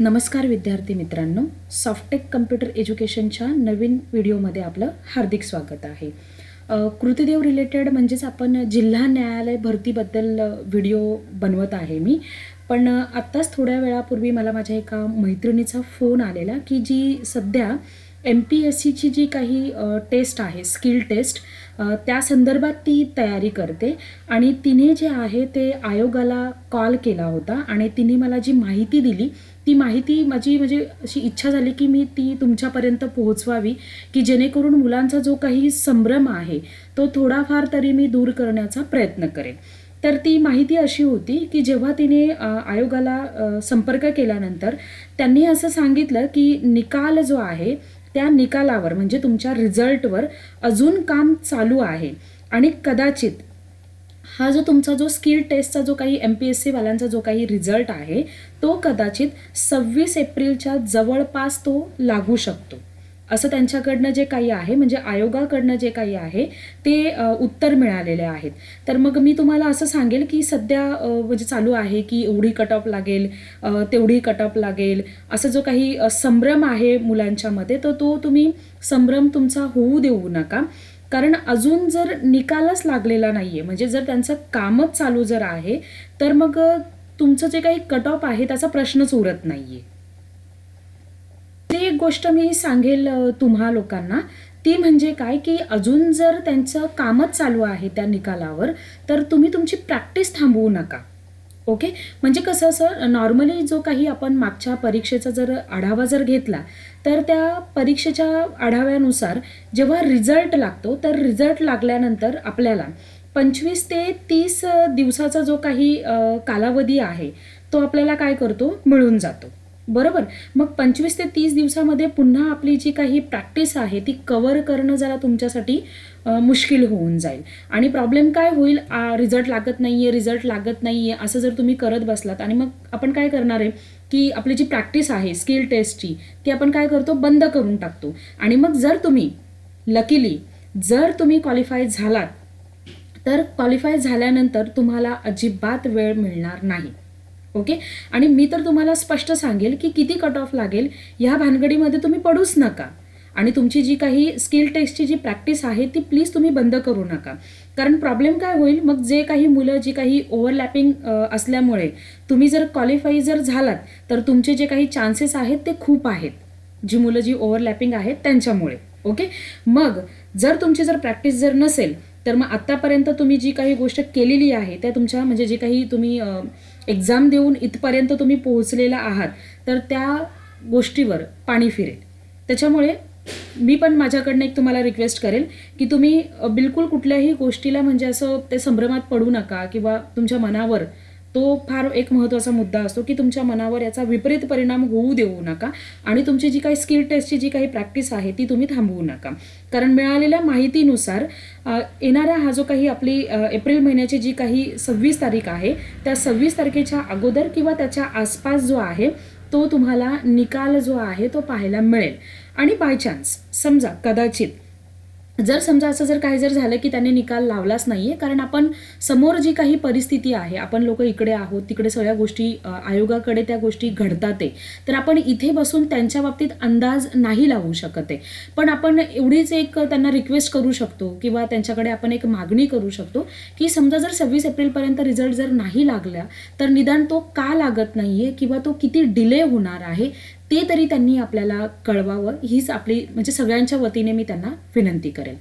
नमस्कार विद्यार्थी मित्रांनो सॉफ्टेक कम्प्युटर एज्युकेशनच्या नवीन व्हिडिओमध्ये आपलं हार्दिक स्वागत आहे. कृतिदेव रिलेटेड म्हणजेच आपण जिल्हा न्यायालय भरतीबद्दल व्हिडिओ बनवत आहे मी. पण आत्ताच थोड्या वेळापूर्वी मला माझ्या एका मैत्रिणीचा फोन आलेला की जी सध्या एम पी एस सीची जी काही टेस्ट आहे स्किल टेस्ट त्या संदर्भात ती तयारी करते. आणि तिने जे आहे ते आयोगाला कॉल केला होता आणि तिने मला जी माहिती दिली ती माहिती माझी म्हणजे अशी इच्छा झाली की मी ती तुमच्यापर्यंत पोहोचवावी की जेणेकरून मुलांचा जो काही संभ्रम आहे तो थोडाफार तरी मी दूर करण्याचा प्रयत्न करेन. तर ती माहिती अशी होती की जेव्हा तिने आयोगाला संपर्क केल्यानंतर त्यांनी असं सांगितलं की निकाल जो आहे त्या निकालावर म्हणजे तुमच्या रिझल्टवर अजून काम चालू आहे. आणि कदाचित हा जो तुमचा जो स्किल टेस्टचा जो काही एम पी एस सीवाल्यांचा जो काही रिझल्ट आहे तो कदाचित सव्वीस एप्रिलच्या जवळपास तो लागू शकतो. असं त्यांच्याकडनं जे काही आहे म्हणजे आयोगाकडनं जे काही आहे ते उत्तर मिळालेले आहेत. तर मग मी तुम्हाला असं सांगेल की सध्या म्हणजे चालू आहे की एवढी कट ऑफ लागेल तेवढी कट ऑफ लागेल असं जो काही संभ्रम आहे मुलांच्यामध्ये तर तो तुम्ही संभ्रम तुमचा होऊ देऊ नका. कारण अजून जर निकालच लागलेला नाही आहे म्हणजे जर त्यांचं कामच चालू जर आहे तर मग तुमचं जे काही कट ऑफ आहे त्याचा प्रश्नच उरत नाहीये. ती एक गोष्ट मी सांगेल तुम्हा लोकांना. ती म्हणजे काय की अजून जर त्यांचं कामच चालू आहे त्या निकालावर तर तुम्ही तुमची प्रॅक्टिस थांबवू नका. ओके? म्हणजे कसं सर नॉर्मली जो काही आपण मागच्या परीक्षेचा जर आढावा जर घेतला तर त्या परीक्षेच्या आढाव्यानुसार जेव्हा रिझल्ट लागतो तर रिझल्ट लागल्यानंतर आपल्याला पंचवीस ते तीस दिवसाचा जो काही कालावधी आहे तो आपल्याला काय करतो? मिळून जातो. बरोबर. मग पंचवीस ते तीस दिवसामध्ये पुन्हा आपली जी काही प्रॅक्टिस आहे ती कवर करणं जरा तुमच्यासाठी मुश्किल होऊन जाईल. आणि प्रॉब्लेम काय होईल? रिझल्ट लागत नाही आहे रिझल्ट लागत नाही आहे असं जर तुम्ही करत बसलात आणि मग आपण काय करणार आहे? की आपली जी प्रॅक्टिस आहे स्किल टेस्टची ती आपण काय करतो? बंद करून टाकतो. आणि मग जर तुम्ही लकीली जर तुम्ही क्वालिफाय झालात तर क्वालिफाय झाल्यानंतर तुम्हाला अजिबात वेळ मिळणार नाही. ओके? आणि मी तर तुम्हाला स्पष्ट सांगेल की किती कट ऑफ लागेल ह्या भानगडीमध्ये तुम्ही पडूच नका. आणि तुमची जी काही स्किल टेस्टची जी प्रॅक्टिस आहे ती प्लीज तुम्ही बंद करू नका. कारण प्रॉब्लेम काय होईल मग जे काही मुलं जी काही ओव्हरलॅपिंग असल्यामुळे तुम्ही जर क्वालिफाई जर झालात तर तुमचे जे काही चान्सेस आहेत ते खूप आहेत. जी मुलं जी ओव्हरलॅपिंग आहेत त्यांच्यामुळे. ओके? मग जर तुमची जर प्रॅक्टिस जर नसेल तर मग आत्तापर्यंत तुम्ही जी काही गोष्ट केलेली आहे त्या तुमच्या म्हणजे जे काही तुम्ही एक्झाम देऊन इथपर्यंत तुम्ही पोहोचलेला आहात तर त्या गोष्टीवर पाणी फिरेल. त्याच्यामुळे मी पण माझ्याकडनं एक तुम्हाला रिक्वेस्ट करेल की तुम्ही बिलकुल कुठल्याही गोष्टीला म्हणजे असं ते संभ्रमात पडू नका किंवा तुमच्या मनावर तो फार एक महत्त्वाचा मुद्दा असतो की तुमच्या मनावर याचा विपरीत परिणाम होऊ देऊ नका आणि तुमची जी काही स्किल टेस्टची जी काही प्रॅक्टिस आहे ती तुम्ही थांबवू नका. कारण मिळालेल्या माहितीनुसार येणारा हा जो काही आपली एप्रिल महिन्याची जी काही सव्वीस तारीख आहे त्या सव्वीस तारखेच्या अगोदर किंवा त्याच्या आसपास जो आहे तो तुम्हाला निकाल जो आहे तो पाहायला मिळेल. आणि बाय चान्स समजा कदाचित जर समजा असं जर काही जर झालं की त्यांनी निकाल लावलाच नाहीये कारण आपण समोर जी काही परिस्थिती आहे आपण लोक इकडे आहोत तिकडे सगळ्या गोष्टी आयोगाकडे त्या गोष्टी घडतात आहे तर आपण इथे बसून त्यांच्या बाबतीत अंदाज नाही लावू शकत आहे. पण आपण एवढीच एक त्यांना रिक्वेस्ट करू शकतो किंवा त्यांच्याकडे आपण एक मागणी करू शकतो की समजा जर सव्वीस एप्रिलपर्यंत रिझल्ट जर नाही लागला तर निदान तो का लागत नाहीये किंवा तो किती डिले होणार आहे ते तरी त्यांनी आपल्याला कळवावं. हीच आपली म्हणजे सगळ्यांच्या वतीने मी त्यांना विनंती करेल.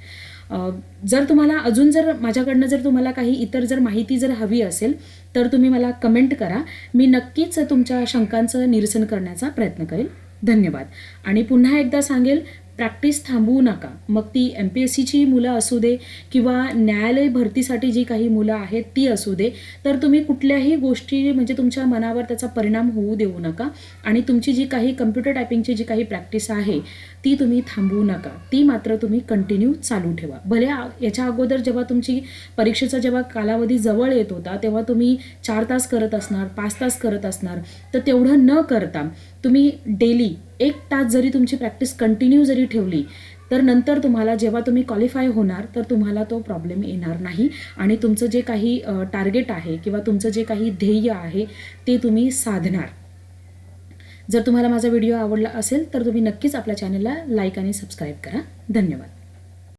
जर तुम्हाला अजून जर माझ्याकडनं जर तुम्हाला काही इतर जर माहिती जर हवी असेल तर तुम्ही मला कमेंट करा. मी नक्कीच तुमच्या शंकांचं निरसन करण्याचा प्रयत्न करेल. धन्यवाद. आणि पुन्हा एकदा सांगेल प्रॅक्टिस थांबवू नका. मग ती एम पी एस सीची मुलं असू दे किंवा न्यायालय भरतीसाठी जी काही मुलं आहेत ती असू दे तर तुम्ही कुठल्याही गोष्टी म्हणजे तुमच्या मनावर त्याचा परिणाम होऊ देऊ नका आणि तुमची जी काही कम्प्युटर टायपिंगची जी काही प्रॅक्टिस आहे ती तुम्ही थांबवू नका. ती मात्र तुम्ही कंटिन्यू चालू ठेवा. भले याच्या अगोदर जेव्हा तुमची परीक्षेचा जेव्हा कालावधी जवळ येत होता तेव्हा तुम्ही चार तास करत असणार पाच तास करत असणार तर तेवढं न करता तुम्ही डेली एक तास जरी तुमची प्रॅक्टिस कंटिन्यू जरी ठेवली तर नंतर तुम्हाला जेव्हा तुम्ही क्वालिफाय होणार तर तुम्हाला तो प्रॉब्लेम येणार नाही. आणि तुमचं जे काही टार्गेट आहे किंवा तुमचं जे काही ध्येय आहे ते तुम्ही साधणार. जर तुम्हाला माझा व्हिडिओ आवडला असेल तर तुम्ही नक्कीच आपल्या चॅनलला लाईक आणि सबस्क्राईब करा. धन्यवाद.